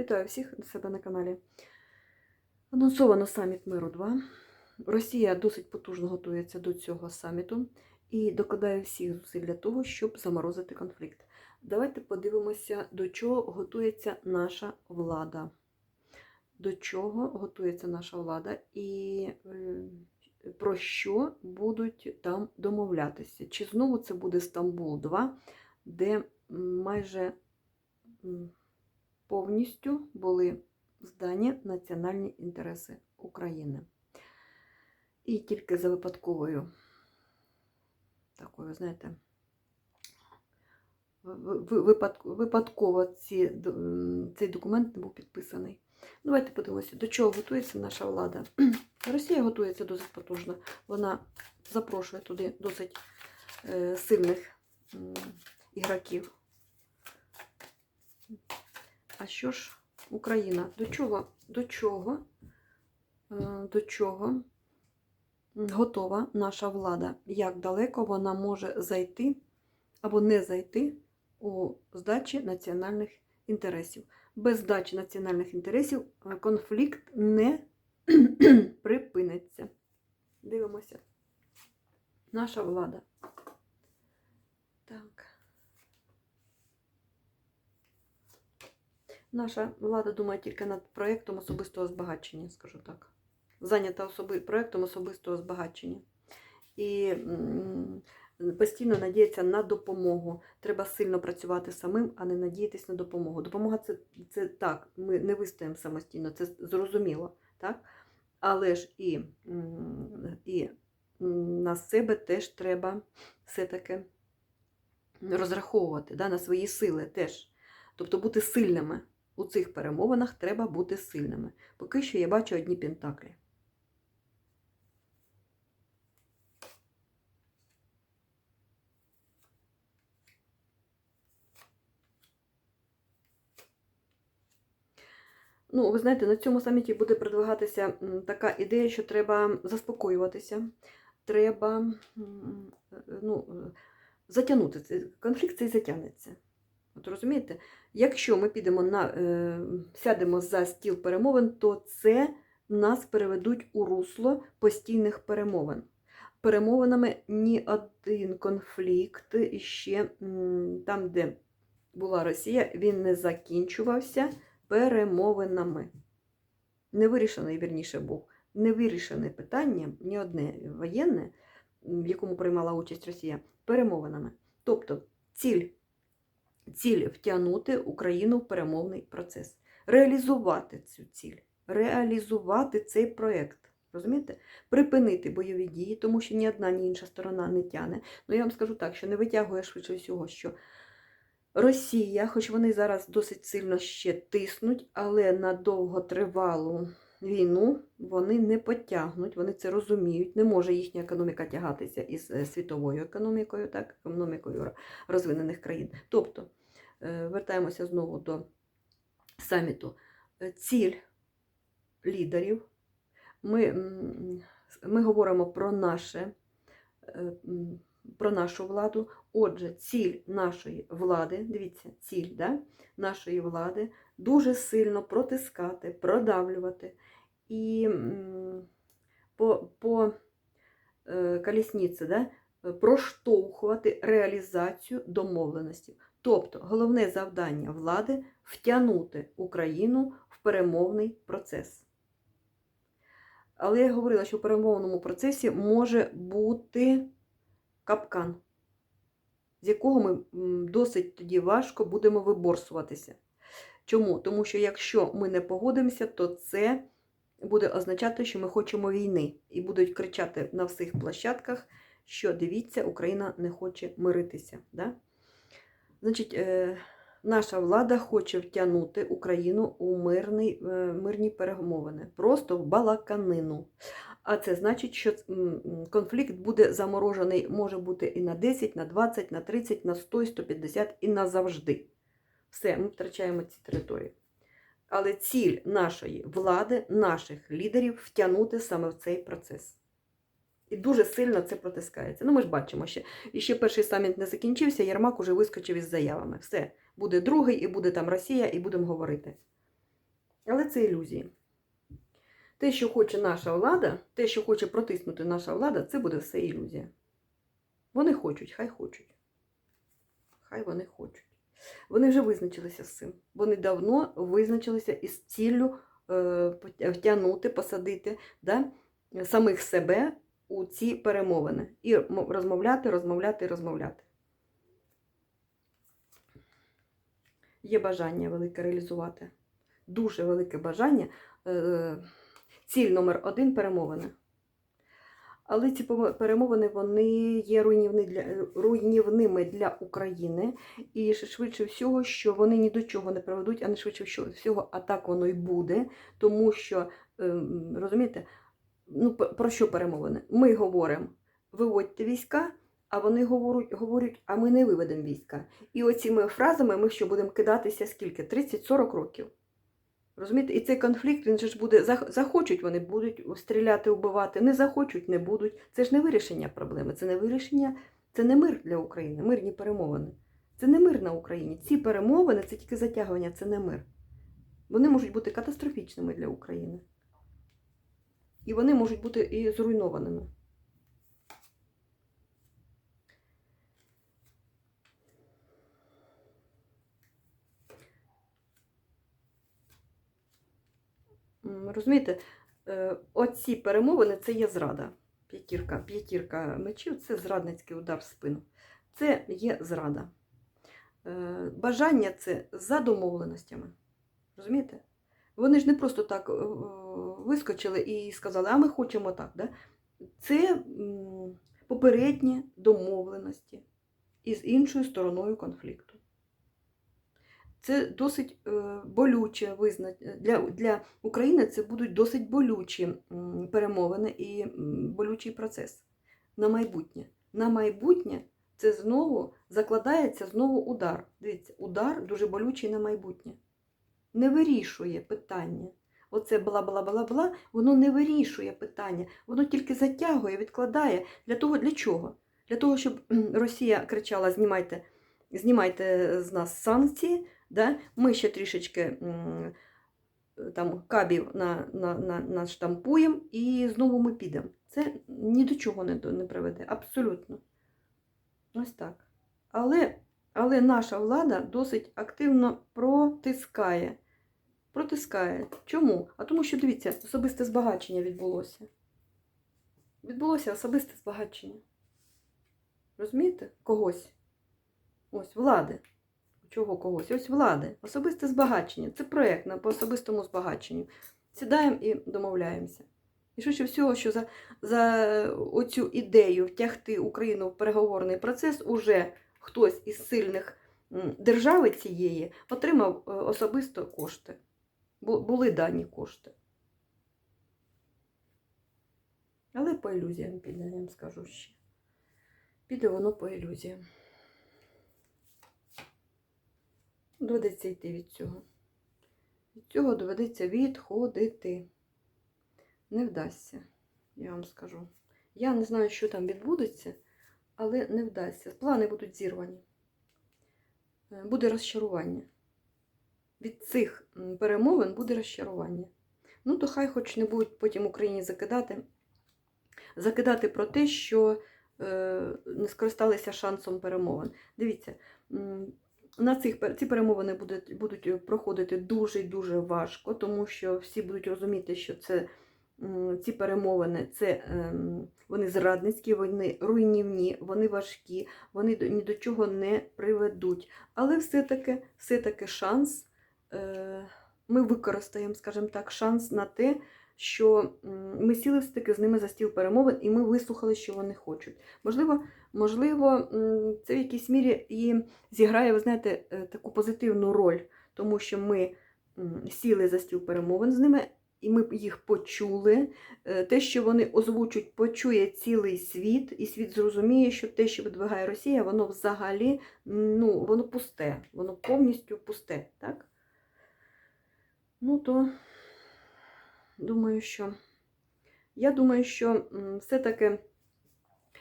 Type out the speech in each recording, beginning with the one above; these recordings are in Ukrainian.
Вітаю всіх у себе на каналі. Анонсовано саміт миру 2. Росія досить потужно готується до цього саміту і докладає всіх зусиль для того, щоб заморозити конфлікт. Давайте подивимося, до чого готується наша влада. До чого готується наша влада і е, про що будуть там домовлятися. Чи знову це буде Стамбул 2, де майже повністю були здані національні інтереси України. І тільки за випадковою такою, знаєте, ви- ви- випадк- випадково ці, цей документ не був підписаний. Давайте подивимося, до чого готується наша влада. Росія готується досить потужно. Вона запрошує туди досить е, сильних ігроків. А що ж Україна? До чого? До чого? е, До чого готова наша влада? Як далеко вона може зайти або не зайти у здачі національних інтересів? Без здачі національних інтересів е, конфлікт не припиниться. Дивимося. Наша влада. Так. Наша влада думає тільки над проєктом особистого збагачення, скажу так. Зайнята особи... проєктом особистого збагачення. І постійно надіється на допомогу. Треба сильно працювати самим, а не надіятись на допомогу. Допомога це, це так, ми не вистоїмо самостійно, це зрозуміло. так? Але ж і, і на себе теж треба все-таки розраховувати, да, на свої сили теж. Тобто бути сильними. У цих перемовинах треба бути сильними. Поки що я бачу одні пентаклі. Ну, ви знаєте, на цьому саміті буде продвигатися така ідея, що треба заспокоюватися, треба е, ну, е, затягнути цей конфлікт цей затягнеться. От розумієте, якщо ми підемо на е, сядемо за стіл перемовин, то це нас переведуть у русло постійних перемовин. Перемовинами ні один конфлікт іще м, там, де була Росія, він не закінчувався перемовинами. Невирішений, вірніше був, невирішене питання, ні одне воєнне, в якому приймала участь Росія, перемовинами. Тобто ціль ціль втягнути Україну в перемовний процес, реалізувати цю ціль, реалізувати цей проєкт. Розумієте? Припинити бойові дії, тому що ні одна, ні інша сторона не тяне. Ну я вам скажу так, що не витягує швидше всього, що Росія, хоч вони зараз досить сильно ще тиснуть, але на довготривалу війну вони не потягнуть, вони це розуміють. Не може їхня економіка тягатися із е, світовою економікою, так, економікою розвинених країн. Тобто, е, вертаємося знову до саміту. Е, Ціль лідерів. Ми, ми говоримо про наше. Про нашу владу. Отже, ціль нашої влади, дивіться, ціль да, нашої влади дуже сильно протискати, продавлювати і по, по е, колісниці да, проштовхувати реалізацію домовленостей. Тобто головне завдання влади втягнути Україну в перемовний процес. Але я говорила, що в перемовному процесі може бути капкан, з якого ми досить тоді важко будемо виборсуватися. Чому? Тому що якщо ми не погодимося, то це буде означати, що ми хочемо війни. І будуть кричати на всіх площадках, що дивіться, Україна не хоче миритися. Да? Значить, е, наша влада хоче втягнути Україну у мирний, е, мирні перемовини, просто в балаканину. А це значить, що конфлікт буде заморожений, може бути і на 10, на 20, на 30, на 100, 150 і назавжди. Все, ми втрачаємо ці території. Але ціль нашої влади, наших лідерів втягнути саме в цей процес. І дуже сильно це протискається. Ну, ми ж бачимо ще. І ще перший саміт не закінчився, Єрмак уже вискочив із заявами. Все, буде другий, і буде там Росія, і будемо говорити. Але це ілюзії. Те, що хоче наша влада, те, що хоче протиснути наша влада, це буде все ілюзія. Вони хочуть, хай хочуть. Хай вони хочуть. Вони вже визначилися з цим. Вони давно визначилися із ціллю е, втягнути, посадити да, самих себе у ці перемовини. І розмовляти, розмовляти, розмовляти. Є бажання велике реалізувати. Дуже велике бажання. Ціль номер один перемовини. Але ці перемовини вони є руйнівни для, руйнівними для України. І швидше всього, що вони ні до чого не приведуть, а не швидше всього- всього, а так воно й буде. Тому що, ем, розумієте, ну, про що перемовини? Ми говоримо, виводьте війська, а вони говорять, говорять, а ми не виведемо війська. І оціми фразами ми що будемо кидатися скільки? 30-40 років. Розумієте? І цей конфлікт, він же ж буде, захочуть вони будуть стріляти, вбивати, не захочуть, не будуть. Це ж не вирішення проблеми, це не вирішення, це не мир для України, мирні перемовини. Це не мир на Україні. Ці перемовини це тільки затягування, це не мир. Вони можуть бути катастрофічними для України. І вони можуть бути і зруйнованими. Розумієте, е, оці перемовини це є зрада. П'ятірка, п'ятірка мечів це зрадницький удар в спину. Це є зрада. Е, Бажання це за домовленостями. Розумієте? Вони ж не просто так е, вискочили і сказали, а ми хочемо так. Да? Це попередні домовленості із іншою стороною конфлікту. Це досить е, болюче визна... для, для України це будуть досить болючі перемовини і болючий процес на майбутнє. На майбутнє це знову закладається знову удар. Дивіться, удар дуже болючий на майбутнє. Не вирішує питання. Оце бла-бла-бла-бла, воно не вирішує питання, воно тільки затягує, відкладає. Для того, для чого? Для того, щоб Росія кричала: знімайте, знімайте з нас санкції, да? ми ще трішечки там кабів на, на, на, наштампуємо і знову ми підемо. Це ні до чого не, не приведе. Абсолютно. Ось так. Але, але наша влада досить активно протискає. Протискає. Чому? А тому що, дивіться, особисте збагачення відбулося. Відбулося особисте збагачення. Розумієте? Когось. Ось влади. Чого когось? Ось влади. Особисте збагачення. Це проєкт по особистому збагаченню. Сідаємо і домовляємося. І швидше всього, що за, за оцю ідею втягти Україну в переговорний процес уже хтось із сильних держави цієї отримав е, особисто кошти. Були дані кошти. Але по ілюзіям піде, я вам скажу ще. Піде воно по ілюзіям. Доведеться йти від цього. Від цього доведеться відходити. Не вдасться, я вам скажу. Я не знаю, що там відбудеться, але не вдасться. Плани будуть зірвані. Е, Буде розчарування. Від цих перемовин буде розчарування. Ну, то хай хоч не будуть потім Україні закидати, закидати про те, що е, не скористалися шансом перемовин. Дивіться, на цих ці перемовини будуть, будуть проходити дуже дуже важко, тому що всі будуть розуміти, що це ці перемовини це ем, вони зрадницькі, вони руйнівні, вони важкі, вони ні до чого не приведуть. Але все-таки все-таки шанс. Е, ми використаємо, скажімо так, шанс на те, що ми сіли все-таки з ними за стіл перемовин, і ми вислухали, що вони хочуть. Можливо, можливо, це в якійсь мірі і зіграє, ви знаєте, е, таку позитивну роль, тому що ми сіли за стіл перемовин з ними, і ми їх почули. Е, Те, що вони озвучуть, почує цілий світ, і світ зрозуміє, що те, що видвигає Росія, воно взагалі ну, воно пусте, воно повністю пусте. Так? Ну, то думаю, що я думаю, що все-таки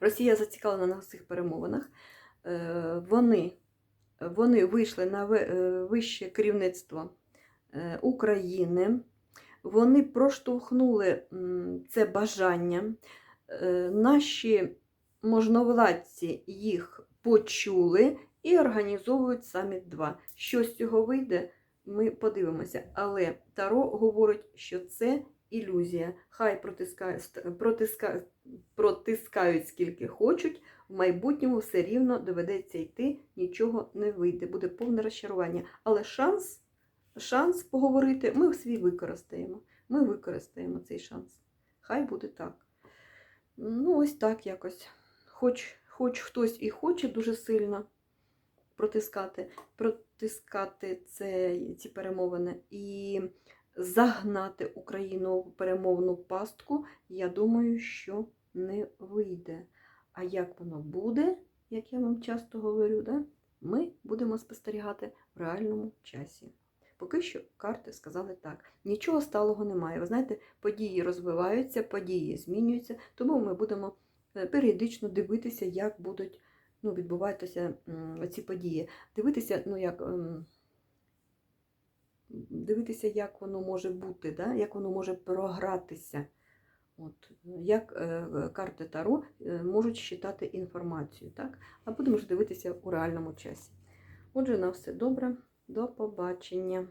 Росія зацікавлена на цих перемовинах. Е, Вони, вони вийшли на е, вище керівництво е, України. Вони проштовхнули це бажання. Наші можновладці їх почули і організовують саміт 2. Що з цього вийде, ми подивимося. Але Таро говорить, що це ілюзія. Хай протискають, протиска, протискають скільки хочуть, в майбутньому все рівно доведеться йти, нічого не вийде, буде повне розчарування. Але шанс, шанс поговорити ми свій використаємо. Ми використаємо цей шанс. Хай буде так. Ну, ось так якось. Хоч, хоч хтось і хоче дуже сильно протискати, протискати це, ці перемовини і загнати Україну в перемовну пастку, я думаю, що не вийде. А як воно буде, як я вам часто говорю, да? ми будемо спостерігати в реальному часі. Поки що карти сказали так. Нічого сталого немає. Ви знаєте, події розвиваються, події змінюються, тому ми будемо е, періодично дивитися, як будуть ну, відбуватися м, ці події. Дивитися, ну як. ем, Дивитися, як воно може бути, да? як воно може програтися. От, як е, карти Таро е, можуть считати інформацію, так? А будемо ж дивитися у реальному часі. Отже, на все добре, до побачення.